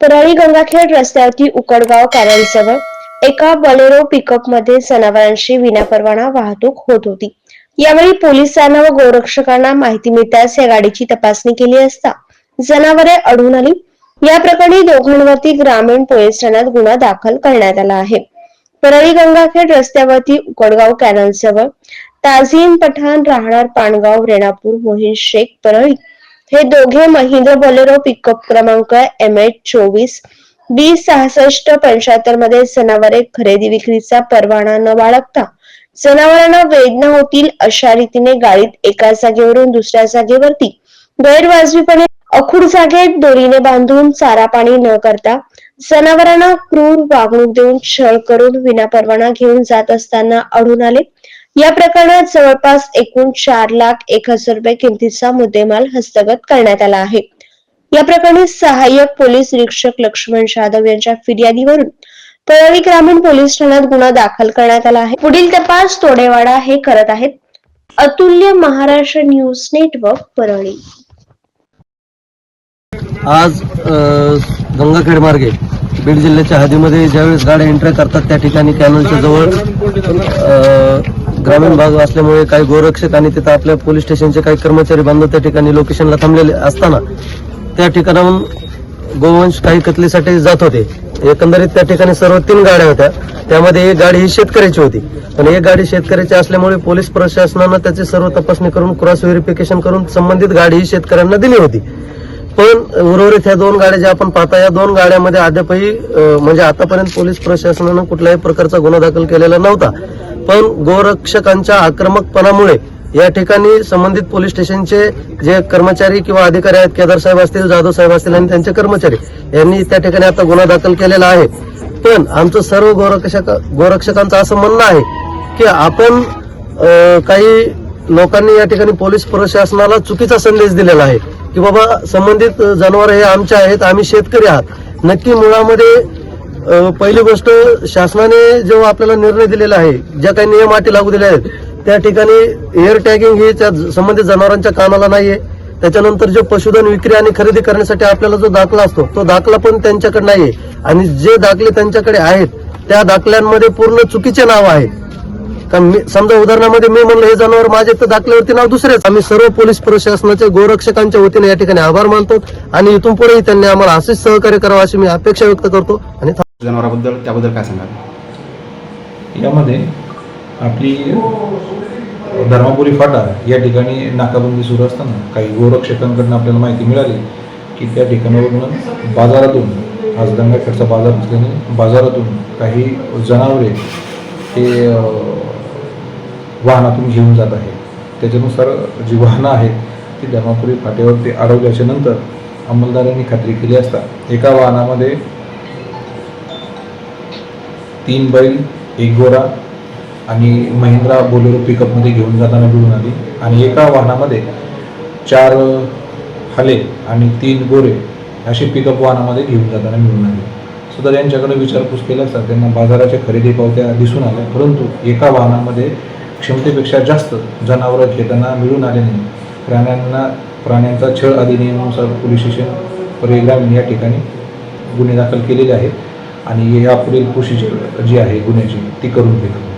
परळी गंगाखेड रस्त्यावरती उकडगाव कार्यालयाजवळ एका बलेरो पिकअपमध्ये जनावरांची विनापरवाना वाहतूक होत होती. यावेळी पोलिसांना व गोरक्षकांना माहिती मिळताच या गाडीची तपासणी केली असता जनावरे अडून आली. या प्रकरणी दोघांवरती ग्रामीण पोलीस ठाण्यात गुन्हा दाखल करण्यात आला आहे. परळी गंगाखेड रस्त्यावरती उकडगाव कॅनल जवळ ताझीम पठाण राहणार पाणगाव रेणापूर मोहीन शेख परळी हे दोघे महिंद्र बोलेरो पिकअप क्रमांक एम एच चोवीस बी सहासष्ट पंच्याहत्तरमध्ये जनावरे खरेदी विक्रीचा परवाना न बाळगता जनावरांना वेदना होतील अशा रीतीने गाडीत एका जागेवरून दुसऱ्या जागेवरती गैरवाजवीपणे अखूड जागेत दोरीने बांधून चारा पाणी न करता जनावरांना क्रूर वागणूक देऊन छळ करून विनापरवाना घेऊन जात असताना आढळून आले. या प्रकरणात जवळपास एकूण चार लाख एक हजार रुपये किमतीचा मुद्देमाल हस्तगत करण्यात आला आहे. या प्रकरणी सहाय्यक पोलीस निरीक्षक लक्ष्मण जाधव यांच्या फिर्यादीवरून परळी ग्रामीण पोलीस ठाण्यात गुन्हा दाखल करण्यात आला आहे. पुढील तपास तोडेवाडा हे करत आहेत. अतुल्य महाराष्ट्र न्यूज नेटवर्क परळी. आज गंगाखेड मार्गे बीड जिल्ह्याच्या हदीमध्ये ज्यावेळेस गाड्या एंट्री करतात त्या ठिकाणी कॅनलच्या जवळ ग्रामीण भाग असल्यामुळे काही गोरक्षक आणि तिथं आपल्या पोलीस स्टेशनचे काही कर्मचारी बांधव त्या ठिकाणी लोकेशनला थांबलेले असताना त्या ठिकाणाहून गोवंश काही कतलीसाठी जात होते. एकंदरीत त्या ठिकाणी सर्व तीन गाड्या होत्या. त्यामध्ये एक गाडी ही शेतकऱ्याची होती. पण एक गाडी शेतकऱ्याची असल्यामुळे पोलीस प्रशासनानं त्याची सर्व तपासणी करून क्रॉस व्हेरिफिकेशन करून संबंधित गाडी ही शेतकऱ्यांना दिली होती. पण उर्वरित ह्या दोन गाड्या ज्या आपण पाहता या दोन गाड्यामध्ये अद्यापही म्हणजे आतापर्यंत पोलीस प्रशासनानं कुठल्याही प्रकारचा गुन्हा दाखल केलेला नव्हता. पण गोरक्षकांच्या आक्रमकपणामुळे या ठिकाणी संबंधित पोलीस स्टेशनचे जे कर्मचारी किंवा अधिकारी आहेत केदार साहेब असतील जाधव साहेब असतील आणि त्यांचे कर्मचारी यांनी त्या ठिकाणी आता गुन्हा दाखल केलेला आहे. पण आमचं सर्व गोरक्षक गोरक्षकांचं असं म्हणणं आहे की आपण काही लोकांनी या ठिकाणी पोलीस प्रशासनाला चुकीचा संदेश दिलेला आहे की बाबा संबंधित जनावर हे आमचे आहेत आम्ही शेतकरी आहात. नक्की मुळामध्ये पहिली गोष्ट शासनाने जो आपल्याला निर्णय दिलेला आहे ज्या काही नियम अटी लागू दिले आहेत त्या ठिकाणी एअर टॅगिंग हे त्या संबंधित जनावरांच्या कामाला नाहीये. त्याच्यानंतर जो पशुधन विक्री आणि खरेदी करण्यासाठी आपल्याला जो दाखला असतो तो दाखला पण त्यांच्याकडे नाहीये. आणि जे दाखले त्यांच्याकडे आहेत त्या दाखल्यांमध्ये पूर्ण चुकीचे नाव आहे. समजा उदाहरणामध्ये मी म्हणलं हे जनावर माझे तर दाखल्यावरती नाव दुसरेच आम्ही सर्व पोलीस प्रशासनाच्या गोरक्षकांच्या वतीने या ठिकाणी आभार मानतो आणि इथून पुढेही त्यांनी आम्हाला असेच सहकार्य करावं अशी मी अपेक्षा व्यक्त करतो. आणि जनावराबद्दल त्याबद्दल काय सांगाल? यामध्ये आपली धर्मापुरी फाटा या ठिकाणी नाकाबंदी सुरू असताना काही गोरक्षकांकडून आपल्याला माहिती मिळाली की त्या ठिकाणावरून बाजारातून आज गंगाखेडचा बाजार असल्याने बाजारातून काही जनावरे हे अं, वाहनातून घेऊन जात आहे. त्याच्यानुसार जी वाहनं आहेत ती धर्मापुरी फाट्यावरती अडवल्याच्या नंतर अंमलदारांनी खात्री केली असता एका वाहनामध्ये तीन बैल एक गोरा आणि महिंद्रा बोलेरो पिकअपमध्ये घेऊन जाताना मिळून आली आणि एका वाहनामध्ये चार हले आणि तीन गोरे असे पिकअप वाहनामध्ये घेऊन जाताना मिळून आले. सुद्धा यांच्याकडे विचारपूस केला असता त्यांना बाजाराच्या खरेदी पावत्या दिसून आल्या परंतु एका वाहनामध्ये क्षमतेपेक्षा जास्त जनावरं घेताना मिळून आल्याने प्राण्यांना प्राण्यांचा छळ अधिनियमानुसार पोलीस स्टेशन परळी या ठिकाणी गुन्हे दाखल केलेले आहेत. आणि यापुढील प्रोसिजर जी आहे गुन्ह्याची ती करून घेतो